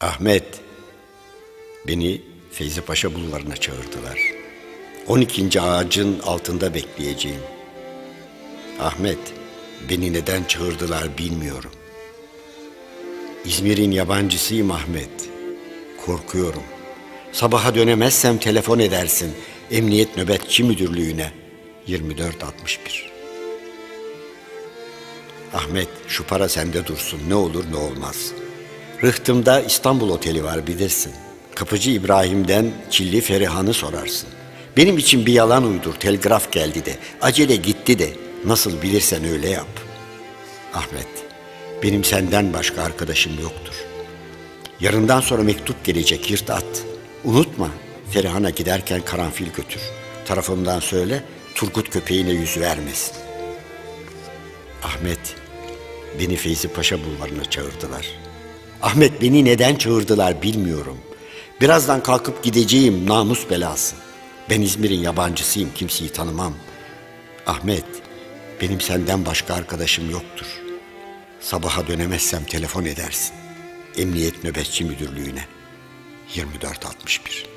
Ahmet, beni Feyzi Paşa bulvarına çağırdılar. 12. ağacın altında bekleyeceğim. Ahmet, beni neden çağırdılar bilmiyorum. İzmir'in yabancısıyım Ahmet. Korkuyorum. Sabaha dönemezsem telefon edersin. Emniyet Nöbetçi Müdürlüğü'ne 2461. Ahmet şu para sende dursun ne olur ne olmaz. Rıhtımda İstanbul Oteli var bilirsin. Kapıcı İbrahim'den Çilli Ferihan'ı sorarsın. Benim için bir yalan uydur telgraf geldi de acele gitti de nasıl bilirsen öyle yap. Ahmet benim senden başka arkadaşım yoktur. Yarından sonra mektup gelecek yırt at. Unutma Ferihan'a giderken karanfil götür. Tarafımdan söyle Turgut köpeğine yüz vermesin. Ahmet, beni Feyzi Paşa bulvarına çağırdılar. Ahmet beni neden çağırdılar bilmiyorum. Birazdan kalkıp gideceğim namus belası. Ben İzmir'in yabancısıyım, kimseyi tanımam. Ahmet, benim senden başka arkadaşım yoktur. Sabaha dönemezsem telefon edersin. Emniyet Nöbetçi Müdürlüğü'ne. 2461